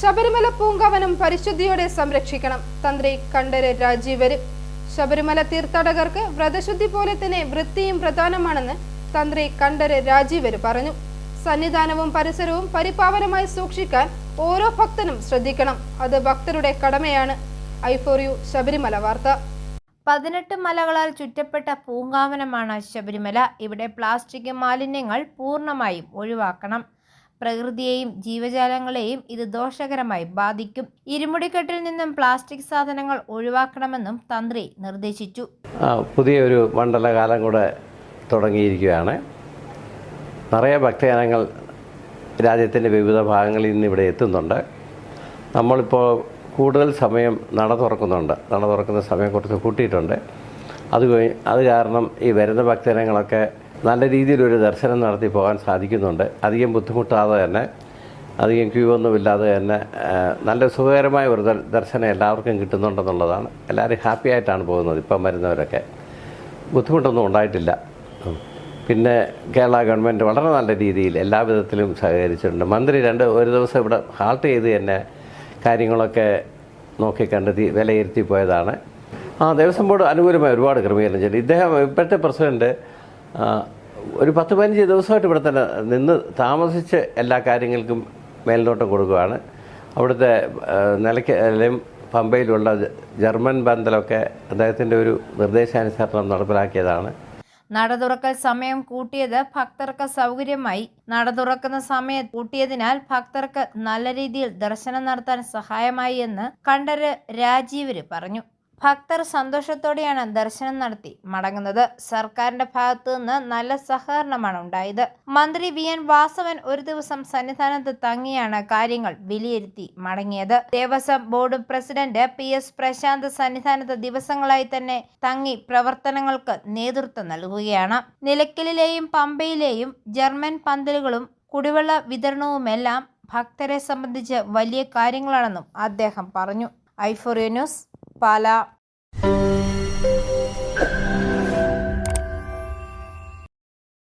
ശബരിമല പൂങ്കാവനം പരിശുദ്ധിയോടെ സംരക്ഷിക്കണം. തന്ത്രി കണ്ഠര് വരും. ശബരിമല തീർത്ഥാടകർക്ക് വ്രതശുദ്ധി പോലെ തന്നെ വൃത്തിയും പ്രധാനമാണെന്ന് തന്ത്രി കണ്ഠര് രാജീവര് പറഞ്ഞു. സന്നിധാനവും പരിസരവും പരിപാവനമായി സൂക്ഷിക്കാൻ ഓരോ ഭക്തനും ശ്രദ്ധിക്കണം. അത് ഭക്തരുടെ കടമയാണ്. ഐ ഫോർ യു ശബരിമല വാർത്ത. പതിനെട്ട് മലകളാൽ ചുറ്റപ്പെട്ട പൂങ്കാവനമാണ് ശബരിമല. ഇവിടെ പ്ലാസ്റ്റിക് മാലിന്യങ്ങൾ പൂർണമായും ഒഴിവാക്കണം. പ്രകൃതിയെയും ജീവജാലങ്ങളെയും ഇത് ദോഷകരമായി ബാധിക്കും. ഇരുമുടിക്കെട്ടിൽ നിന്നും പ്ലാസ്റ്റിക് സാധനങ്ങൾ ഒഴിവാക്കണമെന്നും തന്ത്രി നിർദ്ദേശിച്ചു. പുതിയൊരു മണ്ഡലകാലം കൂടെ തുടങ്ങിയിരിക്കുകയാണ്. നിറയെ ഭക്തജനങ്ങൾ രാജ്യത്തിന്റെ വിവിധ ഭാഗങ്ങളിൽ നിന്ന് ഇവിടെ എത്തുന്നുണ്ട്. നമ്മളിപ്പോൾ കൂടുതൽ സമയം നട തുറക്കുന്നുണ്ട്. നട തുറക്കുന്ന സമയം കുറച്ച് കൂട്ടിയിട്ടുണ്ട്. അത് അത് കാരണം ഈ വരുന്ന ഭക്തജനങ്ങളൊക്കെ നല്ല രീതിയിലൊരു ദർശനം നടത്തി പോകാൻ സാധിക്കുന്നുണ്ട്. അധികം ബുദ്ധിമുട്ടാതെ തന്നെ അധികം ക്യൂ ഒന്നുമില്ലാതെ തന്നെ നല്ല സുഖകരമായ ഒരു ദർശനം എല്ലാവർക്കും കിട്ടുന്നുണ്ടെന്നുള്ളതാണ്. എല്ലാവരും ഹാപ്പി ആയിട്ടാണ് പോകുന്നത് ഇപ്പം വരുന്നവരൊക്കെ. ബുദ്ധിമുട്ടൊന്നും ഉണ്ടായിട്ടില്ല. പിന്നെ കേരള ഗവൺമെന്റ് വളരെ നല്ല രീതിയിൽ എല്ലാവിധത്തിലും സഹകരിച്ചിട്ടുണ്ട്. മന്ത്രി രണ്ട് ഒരു ദിവസം ഇവിടെ ഹാൾട്ട് ചെയ്ത് തന്നെ കാര്യങ്ങളൊക്കെ നോക്കി കണ്ടെത്തി വിലയിരുത്തി പോയതാണ്. ആ ദേവസ്വം ബോർഡ് അനുകൂലമായി ഒരുപാട് ക്രമീകരണം ചെയ്തു. ഇദ്ദേഹം ഇപ്പോഴത്തെ പ്രസിഡന്റ് ഒരു പത്ത് പതിനഞ്ച് ദിവസമായിട്ട് ഇവിടെ തന്നെ നിന്ന് താമസിച്ച് എല്ലാ കാര്യങ്ങൾക്കും മേൽനോട്ടം കൊടുക്കുകയാണ്. അവിടുത്തെ നിലയ്ക്കലും പമ്പയിലുള്ള ജർമ്മൻ ബന്ധലൊക്കെ അദ്ദേഹത്തിന്റെ ഒരു നിർദ്ദേശാനുസരണം നടപ്പിലാക്കിയതാണ്. നട തുറക്കൽ സമയം കൂട്ടിയത് ഭക്തർക്ക് സൗകര്യമായി. നട തുറക്കുന്ന സമയം കൂട്ടിയതിനാൽ ഭക്തർക്ക് നല്ല രീതിയിൽ ദർശനം നടത്താൻ സഹായമായി എന്ന് കണ്ഠര് രാജീവര് പറഞ്ഞു. ഭക്തർ സന്തോഷത്തോടെയാണ് ദർശനം നടത്തി മടങ്ങുന്നത്. സർക്കാരിന്റെ ഭാഗത്തു നിന്ന് നല്ല സഹകരണമാണ് ഉണ്ടായത്. മന്ത്രി വി. എൻ. വാസവൻ ഒരു ദിവസം സന്നിധാനത്ത് തങ്ങിയാണ് കാര്യങ്ങൾ വിലയിരുത്തി മടങ്ങിയത്. Devaswom board president P. S. Prashanth സന്നിധാനത്ത് ദിവസങ്ങളായി തന്നെ തങ്ങി പ്രവർത്തനങ്ങൾക്ക് നേതൃത്വം നൽകുകയാണ്. നിലയ്ക്കലിലെയും പമ്പയിലെയും ജർമ്മൻ പന്തലുകളും കുടിവെള്ള വിതരണവുമെല്ലാം ഭക്തരെ സംബന്ധിച്ച് വലിയ കാര്യങ്ങളാണെന്നും അദ്ദേഹം പറഞ്ഞു. ഐഫോറിയ ന്യൂസ് പാല.